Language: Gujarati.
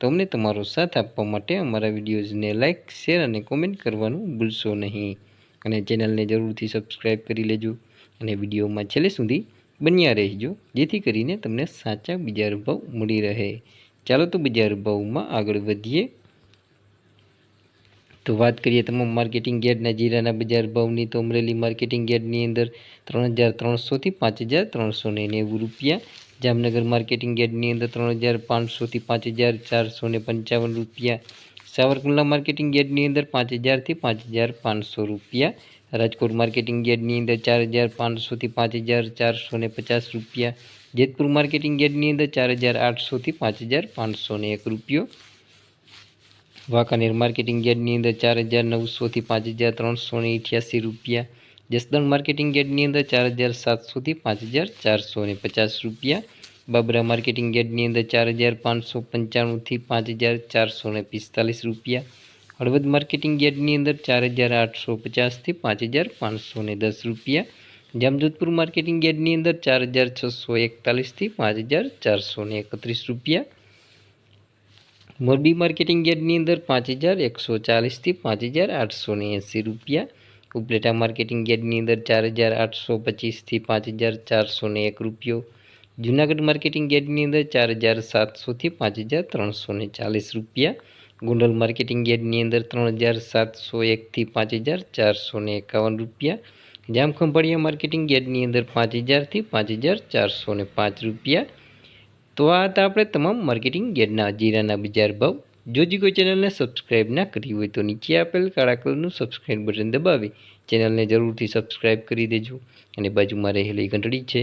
તો અમને તમારો સાથ આપવા માટે અમારા વિડીયોઝને લાઇક શેર અને કોમેન્ટ કરવાનું ભૂલશો નહીં. અને ચેનલને જરૂરથી સબસ્ક્રાઈબ કરી લેજો અને વિડીયોમાં છેલ્લે સુધી બન્યા રહેજો, જેથી કરીને તમને સાચા બજાર ભાવ મળી રહે. ચાલો તો બજાર ભાવમાં આગળ વધીએ. તો વાત કરીએ તમામ માર્કેટિંગ યાર્ડના જીરાના બજાર ભાવની. તો અમરેલી માર્કેટિંગ યાર્ડની અંદર ત્રણ હજાર ત્રણસોથી પાંચ હજાર ત્રણસો નેવું રૂપિયા જામનગર માર્કેટિંગ યાર્ડની અંદર ત્રણ હજાર પાંચસોથી પાંચ હજાર ચારસો ને પંચાવન રૂપિયા. સાવરકુંડલા માર્કેટિંગ યાર્ડની અંદર પાંચ હજારથી પાંચ હજાર પાંચસો રૂપિયા. રાજકોટ માર્કેટિંગ યાર્ડની અંદર ચાર હજાર પાંચસોથી પાંચ હજાર ચારસો ને પચાસ રૂપિયા. જેતપુર માર્કેટિંગ યાર્ડની અંદર ચાર હજાર આઠસોથી પાંચ હજાર પાંચસો ને એક રૂપિયો. વાંકાનેર માર્કેટિંગ યાર્ડની અંદર ચાર હજાર નવસોથી પાંચ હજાર ત્રણસો ને અઠ્યાસી રૂપિયા. જસદણ માર્કેટિંગ યાર્ડની અંદર ચાર હજાર સાતસોથી પાંચ હજાર ચારસો ને પચાસ રૂપિયા. બાબરા માર્કેટિંગ યાર્ડની અંદર ચાર હજાર પાંચસો પંચાણુંથી પાંચ હજાર ચારસો ને પિસ્તાલીસ રૂપિયા. હળવદ માર્કેટિંગ યાર્ડની અંદર ચાર હજાર આઠસો પચાસથી પાંચ હજાર પાંચસો ને દસ રૂપિયા. જામજોધપુર માર્કેટિંગ યાર્ડની અંદર ચાર હજાર છસો એકતાલીસથી પાંચ હજાર ચારસો ને એકત્રીસ રૂપિયા. મોરબી માર્કેટિંગ યાર્ડની અંદર પાંચ હજાર એકસો ચાલીસથી પાંચ હજાર આઠસો ને એંસી રૂપિયા. ઉપલેટા માર્કેટિંગ યાર્ડની અંદર ચાર હજાર આઠસો પચીસથી પાંચ હજાર ચારસો ને એક રૂપિયો. જૂનાગઢ માર્કેટિંગ યાર્ડની અંદર ચાર હજાર સાતસોથી પાંચ હજાર ત્રણસો ને ચાલીસ રૂપિયા. ગોંડલ માર્કેટિંગ યાર્ડની અંદર ત્રણ હજાર સાતસો એકથી પાંચ હજાર ચારસો ને એકાવન રૂપિયા. જામખંભાળિયા માર્કેટિંગ યાર્ડની અંદર પાંચ હજારથી પાંચ હજાર ચારસો ને પાંચ રૂપિયા. તો આ હતા આપણે તમામ માર્કેટિંગ યાર્ડના જીરાના બજાર ભાવ. જો જે કોઈ ચેનલને સબસ્ક્રાઇબ ના કરી હોય તો નીચે આપેલ કાળા કલરનું સબસ્ક્રાઇબ બટન દબાવી. ચેનલને જરૂરથી સબસ્ક્રાઇબ કરી દેજો. અને બાજુમાં રહેલી ઘંટડી છે.